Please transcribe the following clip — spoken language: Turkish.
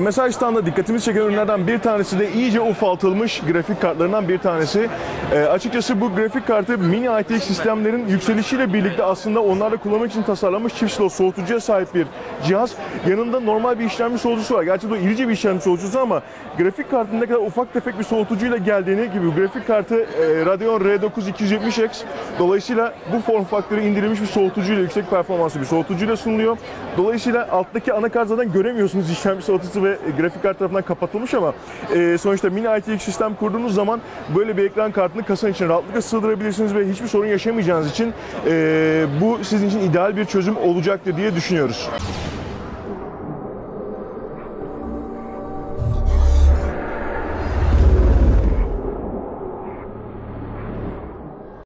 MSI standında dikkatimizi çeken ürünlerden bir tanesi de iyice ufaltılmış grafik kartlarından bir tanesi. E, açıkçası bu grafik kartı mini ITX sistemlerin yükselişiyle birlikte aslında onlarla kullanmak için tasarlanmış çift slot soğutucuya sahip bir cihaz. Yanında normal bir işlemci soğutucusu var. Gerçi bu irice bir işlemci soğutucusu ama grafik kartın ne kadar ufak tefek bir soğutucuyla geldiğini gibi grafik kartı e, Radeon R9 270X dolayısıyla bu form faktörü indirilmiş bir soğutucuyla yüksek performanslı bir soğutucuyla sunuluyor. Dolayısıyla alttaki anakart zaten göremiyorsunuz işlemci soğutucusu ve grafik kart tarafından kapatılmış ama e, sonuçta mini ITX sistem kurduğunuz zaman böyle bir ekran kartını kasanın içine rahatlıkla sığdırabilirsiniz ve hiçbir sorun yaşamayacağınız için e, bu sizin için ideal bir çözüm olacaktır diye düşünüyoruz.